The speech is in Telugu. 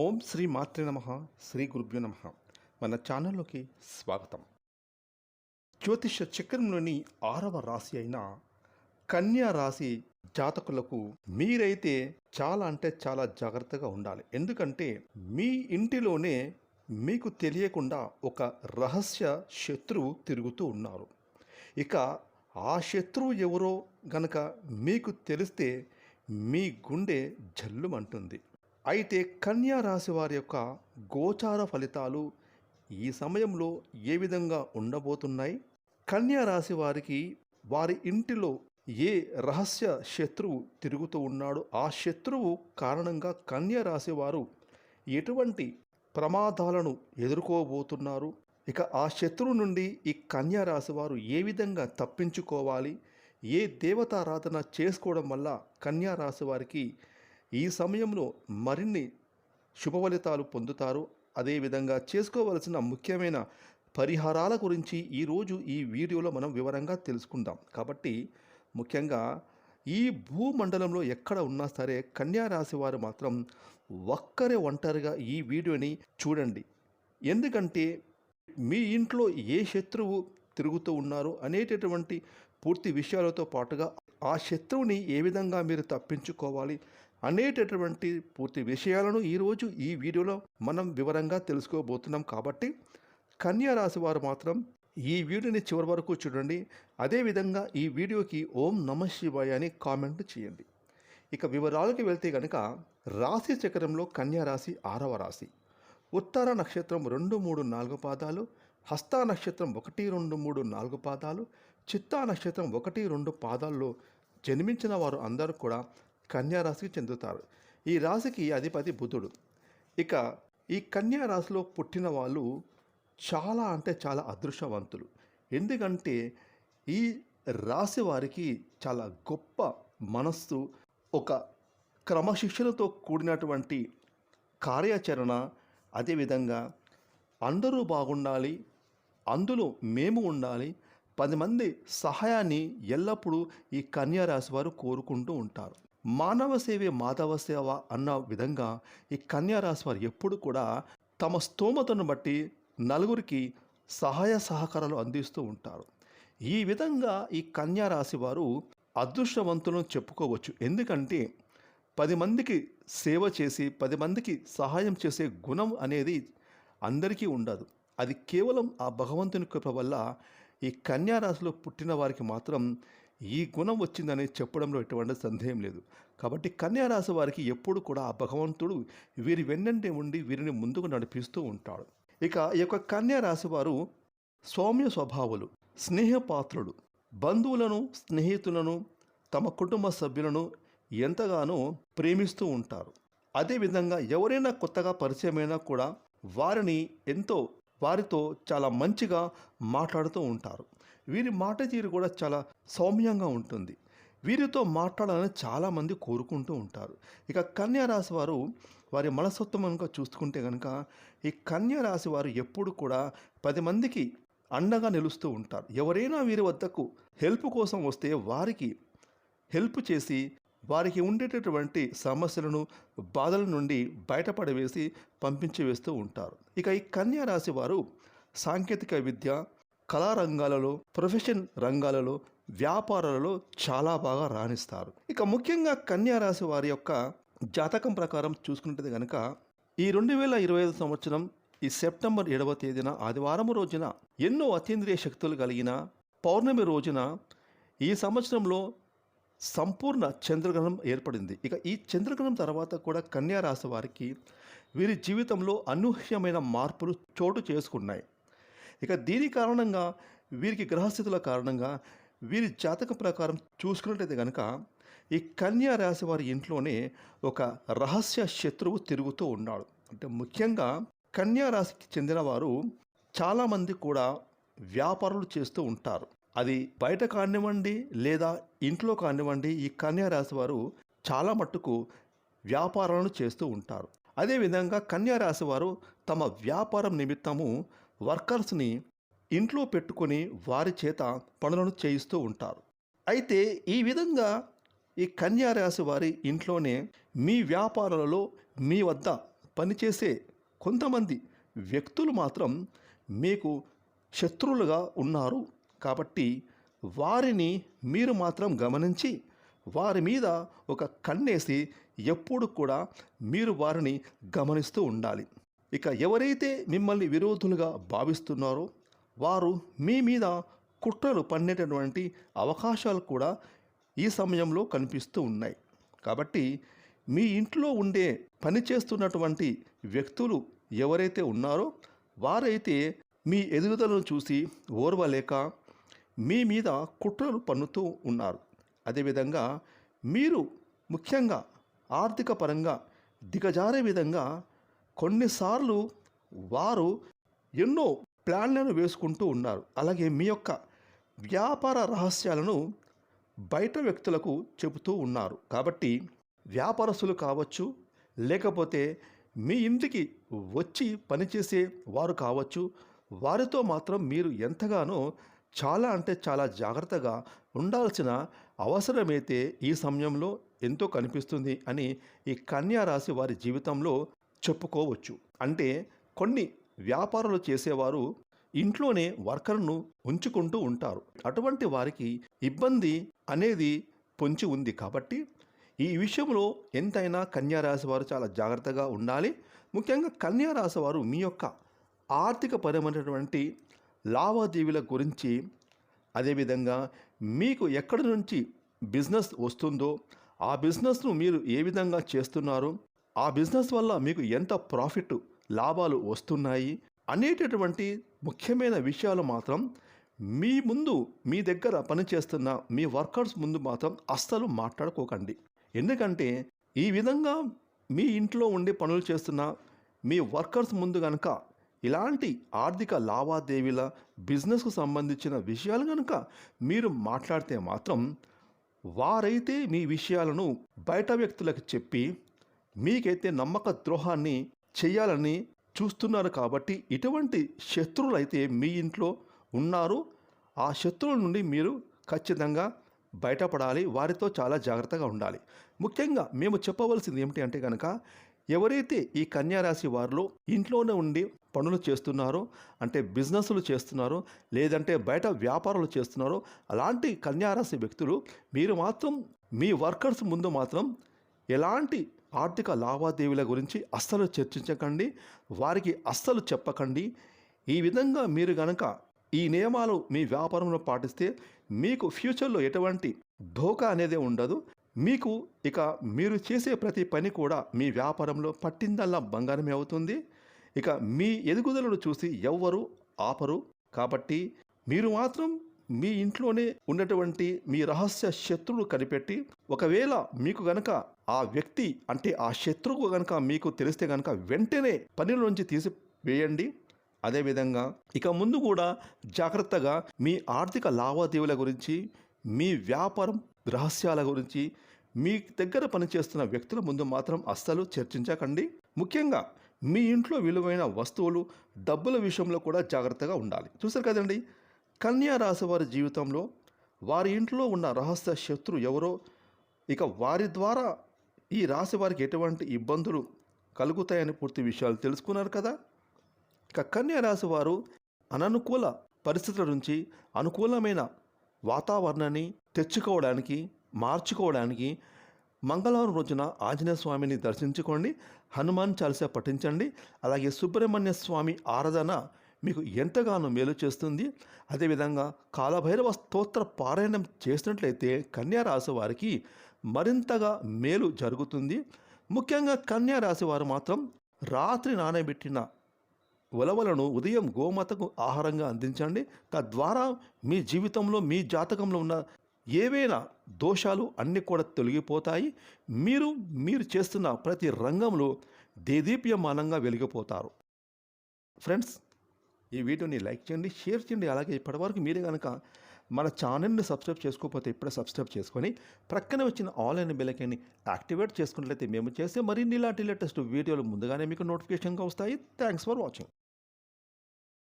ఓం శ్రీ మాతృ నమ శ్రీ గురుభ్యో నమ. మన ఛానల్లోకి స్వాగతం. జ్యోతిష చక్రంలోని ఆరవ రాశి అయిన కన్యా రాశి జాతకులకు మీరైతే చాలా అంటే చాలా జాగ్రత్తగా ఉండాలి. ఎందుకంటే మీ ఇంటిలోనే మీకు తెలియకుండా ఒక రహస్య శత్రువు తిరుగుతూ ఉన్నారు. ఇక ఆ శత్రువు ఎవరో గనక మీకు తెలిస్తే మీ గుండె జల్లుమంటుంది. అయితే కన్యా రాశి వారి యొక్క గోచార ఫలితాలు ఈ సమయంలో ఏ విధంగా ఉండబోతున్నాయి? కన్యా రాశి వారికి వారి ఇంటిలో ఏ రహస్య శత్రువు తిరుగుతూ ఉన్నాడో? ఆ శత్రువు కారణంగా కన్యా రాశి వారు ఎటువంటి ప్రమాదాలను ఎదుర్కోబోతున్నారు? ఇక ఆ శత్రువు నుండి ఈ కన్యా రాశి వారు ఏ విధంగా తప్పించుకోవాలి? ఏ దేవతారాధన చేసుకోవడం వల్ల కన్యా రాశి వారికి ఈ సమయంలో మరిన్ని శుభ ఫలితాలు పొందుతారు అదేవిధంగా చేసుకోవలసిన ముఖ్యమైన పరిహారాల గురించి ఈరోజు ఈ వీడియోలో మనం వివరంగా తెలుసుకుందాం. కాబట్టి ముఖ్యంగా ఈ భూమండలంలో ఎక్కడ ఉన్నా సరే కన్యా రాశి వారు మాత్రం ఒక్కరే ఒంటరిగా ఈ వీడియోని చూడండి. ఎందుకంటే మీ ఇంట్లో ఏ శత్రువు తిరుగుతూ ఉన్నారు అనేటటువంటి పూర్తి విషయాలతో పాటుగా ఆ శత్రువుని ఏ విధంగా మీరు తప్పించుకోవాలి అనేటటువంటి పూర్తి విషయాలను ఈరోజు ఈ వీడియోలో మనం వివరంగా తెలుసుకోబోతున్నాం కాబట్టి కన్యా రాశి వారు మాత్రం ఈ వీడియోని చివరి వరకు చూడండి. అదేవిధంగా ఈ వీడియోకి ఓం నమ శివాయ అని కామెంట్ చేయండి. ఇక వివరాలకి వెళ్తే కనుక రాశి చక్రంలో కన్యా రాశి ఆరవ రాశి. ఉత్తర నక్షత్రం రెండు మూడు నాలుగు పాదాలు హస్త నక్షత్రం ఒకటి రెండు మూడు నాలుగు పాదాలు చిత్తా నక్షత్రం ఒకటి రెండు పాదాల్లో జన్మించిన వారు అందరూ కూడా కన్యారాశికి చెందుతారు. ఈ రాశికి అధిపతి బుధుడు. ఇక ఈ కన్యా రాశిలో పుట్టిన వాళ్ళు చాలా అంటే చాలా అదృష్టవంతులు. ఎందుకంటే ఈ రాశి వారికి చాలా గొప్ప మనస్సు ఒక క్రమశిక్షణతో కూడినటువంటి కార్యాచరణ అదేవిధంగా అందరూ బాగుండాలి అందులో మేము ఉండాలి పది మంది సహాయాన్ని ఎల్లప్పుడూ ఈ కన్యారాశి వారు కోరుకుంటూ ఉంటారు. మానవ సేవే మాధవ సేవ అన్న విధంగా ఈ కన్యారాశి వారు ఎప్పుడు కూడా తమ స్తోమతను బట్టి నలుగురికి సహాయ సహకారాలు అందిస్తూ ఉంటారు. ఈ విధంగా ఈ కన్యారాశి వారు అదృష్టవంతులను చెప్పుకోవచ్చు. ఎందుకంటే పది మందికి సేవ చేసి పది మందికి సహాయం చేసే గుణం అనేది అందరికీ ఉండదు. అది కేవలం ఆ భగవంతుని కృప వల్ల ఈ కన్యారాశిలో పుట్టిన వారికి మాత్రం ఈ గుణం వచ్చిందని చెప్పడంలో ఎటువంటి సందేహం లేదు. కాబట్టి కన్యారాశి వారికి ఎప్పుడు కూడా ఆ భగవంతుడు వీరి వెన్నంటే ఉండి వీరిని ముందుకు నడిపిస్తూ ఉంటాడు. ఇక ఈ యొక్క కన్యారాశి వారు సౌమ్య స్వభావులు స్నేహపాత్రుడు బంధువులను స్నేహితులను తమ కుటుంబ సభ్యులను ఎంతగానో ప్రేమిస్తూ ఉంటారు. అదేవిధంగా ఎవరైనా కొత్తగా పరిచయమైనా కూడా వారిని ఎంతో వారితో చాలా మంచిగా మాట్లాడుతూ ఉంటారు. వీరి మాట తీరు కూడా చాలా సౌమ్యంగా ఉంటుంది. వీరితో మాట్లాడాలని చాలామంది కోరుకుంటూ ఉంటారు. ఇక కన్యా రాశి వారు వారి మనస్తత్వం కనుక చూసుకుంటే కనుక ఈ కన్యా రాశి వారు ఎప్పుడు కూడా పది మందికి అండగా నిలుస్తూ ఉంటారు. ఎవరైనా వీరి వద్దకు హెల్ప్ కోసం వస్తే వారికి హెల్ప్ చేసి వారికి ఉండేటటువంటి సమస్యలను బాధల నుండి బయటపడవేసి పంపించి వేస్తూ ఉంటారు. ఇక ఈ కన్యా రాశి వారు సాంకేతిక విద్య కళారంగాలలో ప్రొఫెషన్ రంగాలలో వ్యాపారాలలో చాలా బాగా రాణిస్తారు. ఇక ముఖ్యంగా కన్యా రాశి వారి యొక్క జాతకం ప్రకారం చూసుకుంటే కనుక ఈ రెండు వేల ఇరవై ఐదు సంవత్సరం ఈ సెప్టెంబర్ ఏడవ తేదీన ఆదివారం రోజున ఎన్నో అతీంద్రియ శక్తులు కలిగిన పౌర్ణమి రోజున ఈ సంవత్సరంలో సంపూర్ణ చంద్రగ్రహణం ఏర్పడింది. ఇక ఈ చంద్రగ్రహణం తర్వాత కూడా కన్యా రాశి వారికి వీరి జీవితంలో అనూహ్యమైన మార్పులు చోటు చేసుకున్నాయి. ఇక దీని కారణంగా వీరికి గ్రహస్థితుల కారణంగా వీరి జాతక ప్రకారం చూసుకున్నట్లయితే కనుక ఈ కన్యా రాశి వారి ఇంట్లోనే ఒక రహస్య శత్రువు తిరుగుతూ ఉన్నాడు. అంటే ముఖ్యంగా కన్యా రాశికి చెందిన వారు చాలామంది కూడా వ్యాపారాలు చేస్తూ ఉంటారు. అది బయట కానివ్వండి లేదా ఇంట్లో కానివ్వండి ఈ కన్యారాశి వారు చాలా మట్టుకు వ్యాపారాలను చేస్తూ ఉంటారు. అదేవిధంగా కన్యారాశి వారు తమ వ్యాపారం నిమిత్తము వర్కర్స్ని ఇంట్లో పెట్టుకొని వారి చేత పనులను చేయిస్తూ ఉంటారు. అయితే ఈ విధంగా ఈ కన్యారాశి వారి ఇంట్లోనే మీ వ్యాపారాలలో మీ వద్ద పనిచేసే కొంతమంది వ్యక్తులు మాత్రం మీకు శత్రువులుగా ఉన్నారు. కాబట్టి వారిని మీరు మాత్రం గమనించి వారి మీద ఒక కన్నేసి ఎప్పుడు కూడా మీరు వారిని గమనిస్తూ ఉండాలి. ఇక ఎవరైతే మిమ్మల్ని విరోధులుగా భావిస్తున్నారో వారు మీ మీద కుట్రలు పన్నేటటువంటి అవకాశాలు కూడా ఈ సమయంలో కనిపిస్తూ ఉన్నాయి. కాబట్టి మీ ఇంట్లో ఉండే పని చేస్తున్నటువంటి వ్యక్తులు ఎవరైతే ఉన్నారో వారైతే మీ ఎదుగుదలను చూసి ఓర్వలేక మీ మీద కుట్రలు పన్నుతూ ఉన్నారు. అదేవిధంగా మీరు ముఖ్యంగా ఆర్థిక పరంగా దిగజారే విధంగా కొన్నిసార్లు వారు ఎన్నో ప్లాన్లను వేసుకుంటూ ఉన్నారు. అలాగే మీ యొక్క వ్యాపార రహస్యాలను బయట వ్యక్తులకు చెబుతూ ఉన్నారు. కాబట్టి వ్యాపారస్తులు కావచ్చు లేకపోతే మీ ఇంటికి వచ్చి పనిచేసే వారు కావచ్చు వారితో మాత్రం మీరు ఎంతగానో చాలా అంటే చాలా జాగ్రత్తగా ఉండాల్సిన అవసరమైతే ఈ సమయంలో ఎంతో కనిపిస్తుంది అని ఈ కన్యారాశి వారి జీవితంలో చెప్పుకోవచ్చు. అంటే కొన్ని వ్యాపారాలు చేసేవారు ఇంట్లోనే వర్కర్ను ఉంచుకుంటూ ఉంటారు. అటువంటి వారికి ఇబ్బంది అనేది పొంచి ఉంది కాబట్టి ఈ విషయంలో ఎంతైనా కన్యారాశి వారు చాలా జాగ్రత్తగా ఉండాలి. ముఖ్యంగా కన్యారాశి వారు మీ యొక్క ఆర్థిక పరమైనటువంటి లావాదేవీల గురించి అదేవిధంగా మీకు ఎక్కడి నుంచి బిజినెస్ వస్తుందో ఆ బిజినెస్ను మీరు ఏ విధంగా చేస్తున్నారు ఆ బిజినెస్ వల్ల మీకు ఎంత ప్రాఫిట్ లాభాలు వస్తున్నాయి అనేటటువంటి ముఖ్యమైన విషయాలు మాత్రం మీ ముందు మీ దగ్గర పనిచేస్తున్న మీ వర్కర్స్ ముందు మాత్రం అస్సలు మాట్లాడుకోకండి. ఎందుకంటే ఈ విధంగా మీ ఇంట్లో ఉండి పనులు చేస్తున్న మీ వర్కర్స్ ముందు కనుక ఇలాంటి ఆర్థిక లావాదేవీల బిజినెస్కు సంబంధించిన విషయాలు కనుక మీరు మాట్లాడితే మాత్రం వారైతే మీ విషయాలను బయట వ్యక్తులకు చెప్పి మీకైతే నమ్మక ద్రోహాన్ని చేయాలని చూస్తున్నారు కాబట్టి ఇటువంటి శత్రువులు అయితే మీ ఇంట్లో ఉన్నారు. ఆ శత్రువుల నుండి మీరు ఖచ్చితంగా బయటపడాలి. వారితో చాలా జాగ్రత్తగా ఉండాలి. ముఖ్యంగా మేము చెప్పవలసింది ఏమిటి అంటే కనుక ఎవరైతే ఈ కన్యారాశి వారిలో ఇంట్లోనే ఉండి పనులు చేస్తున్నారో అంటే బిజినెస్లు చేస్తున్నారో లేదంటే బయట వ్యాపారాలు చేస్తున్నారో అలాంటి కన్యారాశి వ్యక్తులు మీరు మాత్రం మీ వర్కర్స్ ముందు మాత్రం ఎలాంటి ఆర్థిక లావాదేవీల గురించి అస్సలు చర్చించకండి వారికి అస్సలు చెప్పకండి. ఈ విధంగా మీరు గనక ఈ నియమాలు మీ వ్యాపారంలో పాటిస్తే మీకు ఫ్యూచర్లో ఎటువంటి ధోకా అనేది ఉండదు. మీకు ఇక మీరు చేసే ప్రతి పని కూడా మీ వ్యాపారంలో పట్టిందల్లా బంగారమే అవుతుంది. ఇక మీ ఎదుగుదలను చూసి ఎవ్వరు ఆపరు. కాబట్టి మీరు మాత్రం మీ ఇంట్లోనే ఉన్నటువంటి మీ రహస్య శత్రువులు కనిపెట్టి ఒకవేళ మీకు గనక ఆ వ్యక్తి అంటే ఆ శత్రువు గనక మీకు తెలిస్తే గనక వెంటనే పనిలోంచి తీసి వేయండి అదేవిధంగా ఇక ముందు కూడా జాగ్రత్తగా మీ ఆర్థిక లావాదేవీల గురించి మీ వ్యాపారం రహస్యాల గురించి మీ దగ్గర పనిచేస్తున్న వ్యక్తుల ముందు మాత్రం అస్సలు చర్చించకండి. ముఖ్యంగా మీ ఇంట్లో విలువైన వస్తువులు డబ్బుల విషయంలో కూడా జాగ్రత్తగా ఉండాలి. చూసారు కదండి? కన్యా రాశి వారి జీవితంలో వారి ఇంట్లో ఉన్న రహస్య శత్రు ఎవరో ఇక వారి ద్వారా ఈ రాశి వారికి ఎటువంటి ఇబ్బందులు కలుగుతాయని పూర్తి విషయాలు తెలుసుకున్నారు కదా? ఇక కన్యా రాశి వారు అననుకూల పరిస్థితుల నుంచి అనుకూలమైన వాతావరణాన్ని తెచ్చుకోవడానికి మార్చుకోవడానికి మంగళవారం రోజున ఆంజనేయ స్వామిని దర్శించుకోండి హనుమాన్ చాలీసా పఠించండి అలాగే సుబ్రహ్మణ్య స్వామి ఆరాధన మీకు ఎంతగానో మేలు చేస్తుంది. అదేవిధంగా కాలభైరవ స్తోత్ర పారాయణం చేసినట్లయితే కన్యారాశి వారికి మరింతగా మేలు జరుగుతుంది. ముఖ్యంగా కన్యారాశి వారు మాత్రం రాత్రి నానబెట్టిన ఉలవలను ఉదయం గోమాతకు ఆహారంగా అందించండి. తద్వారా మీ జీవితంలో మీ జాతకంలో ఉన్న ఏవైనా దోషాలు అన్నీ కూడా తొలగిపోతాయి. మీరు మీరు చేస్తున్న ప్రతి రంగంలో దేదీప్యమానంగా వెలిగిపోతారు. ఫ్రెండ్స్ ఈ వీడియోని లైక్ చేయండి షేర్ చేయండి. అలాగే ఇప్పటివరకు మీరే కనుక మన ఛానల్ని సబ్స్క్రైబ్ చేసుకోకపోతే ఇప్పుడే సబ్స్క్రైబ్ చేసుకొని ప్రక్కనే వచ్చిన ఆన్లైన్ బెల్లకైని యాక్టివేట్ చేసుకున్నట్లయితే మేము చేస్తే మరిన్ని ఇలాంటి లేటెస్ట్ వీడియోలు ముందుగానే మీకు నోటిఫికేషన్గా వస్తాయి. Thanks for watching